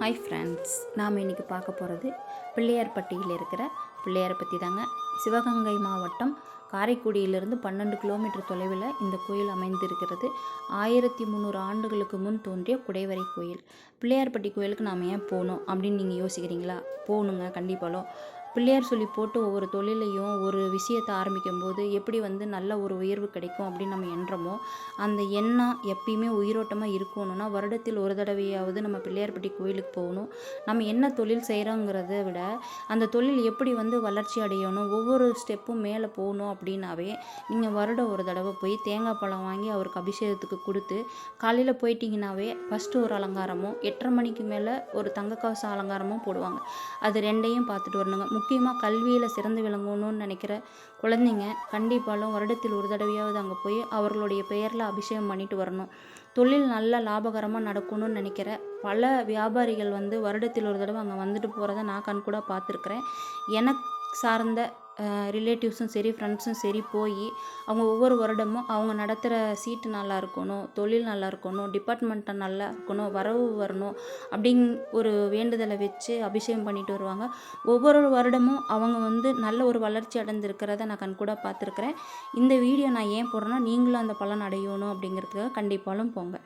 Hi friends நாம் இன்றைக்கி பார்க்க போகிறது பிள்ளையார்பட்டியில் இருக்கிற பிள்ளையாரை பற்றி தாங்க. சிவகங்கை மாவட்டம் காரைக்குடியிலிருந்து பன்னெண்டு கிலோமீட்டர் தொலைவில் இந்த கோயில் அமைந்திருக்கிறது. ஆயிரத்தி முந்நூறு ஆண்டுகளுக்கு முன் தோன்றிய குடைவரை கோயில். பிள்ளையார்பட்டி கோயிலுக்கு நாம் ஏன் போகணும் அப்படின்னு நீங்கள் யோசிக்கிறீங்களா? போகணுங்க கண்டிப்பாலும் பிள்ளையார் சொல்லி போட்டு ஒவ்வொரு தொழிலையும் ஒரு விஷயத்தை ஆரம்பிக்கும் போது எப்படி வந்து நல்ல ஒரு உயர்வு கிடைக்கும் அப்படின்னு நம்ம எண்ணுறோமோ அந்த எண்ணம் எப்பயுமே உயிரோட்டமாக இருக்கணும்னா வருடத்தில் ஒரு தடவையாவது நம்ம பிள்ளையார்பட்டி கோயிலுக்கு போகணும். நம்ம என்ன தொழில் செய்கிறோங்கிறத விட அந்த தொழில் எப்படி வந்து வளர்ச்சி அடையணும் ஒவ்வொரு ஸ்டெப்பும் மேலே போகணும் அப்படின்னாவே நீங்கள் வருடம் ஒரு தடவை போய் தேங்காய் பழம் வாங்கி அவருக்கு அபிஷேகத்துக்கு கொடுத்து காலையில் போயிட்டீங்கன்னாவே ஃபஸ்ட்டு ஒரு அலங்காரமும் எட்டரை மணிக்கு மேலே ஒரு தங்க காசு அலங்காரமும் போடுவாங்க. அது ரெண்டையும் பார்த்துட்டு வரணுங்க. முக்கியமாக கல்வியில் சிறந்து விளங்கணும்னு நினைக்கிற குழந்தைங்க கண்டிப்பாலும் வருடத்தில் ஒரு தடவையாவது அங்கே போய் அவர்களுடைய பெயரில் அபிஷேகம் பண்ணிட்டு வரணும். தொழில் நல்ல லாபகரமாக நடக்கணும்னு நினைக்கிற பல வியாபாரிகள் வந்து வருடத்தில் ஒரு தடவை அங்கே வந்துட்டு போகிறத நான் கண் கூட பார்த்துருக்குறேன். எனக்கு சார்ந்த ரிலேட்டிவ்ஸும் சரி ஃப்ரெண்ட்ஸும் சரி போய் அவங்க ஒவ்வொரு வருடமும் அவங்க நடத்துகிற சீட்டு நல்லா இருக்கணும் தொழில் நல்லா இருக்கணும் டிபார்ட்மெண்ட்டை நல்லா இருக்கணும் வரவு வரணும் அப்படிங் ஒரு வேண்டுதலை வச்சு அபிஷேகம் பண்ணிட்டு வருவாங்க. ஒவ்வொரு வருடமும் அவங்க வந்து நல்ல ஒரு வளர்ச்சி அடைந்திருக்கிறத நான் கண்கூட பார்த்துருக்குறேன். இந்த வீடியோ நான் ஏன் போடுறேன்னா நீங்களும் அந்த பலன் அடையணும் அப்படிங்கிறதுக்காக கண்டிப்பாலும் போங்க.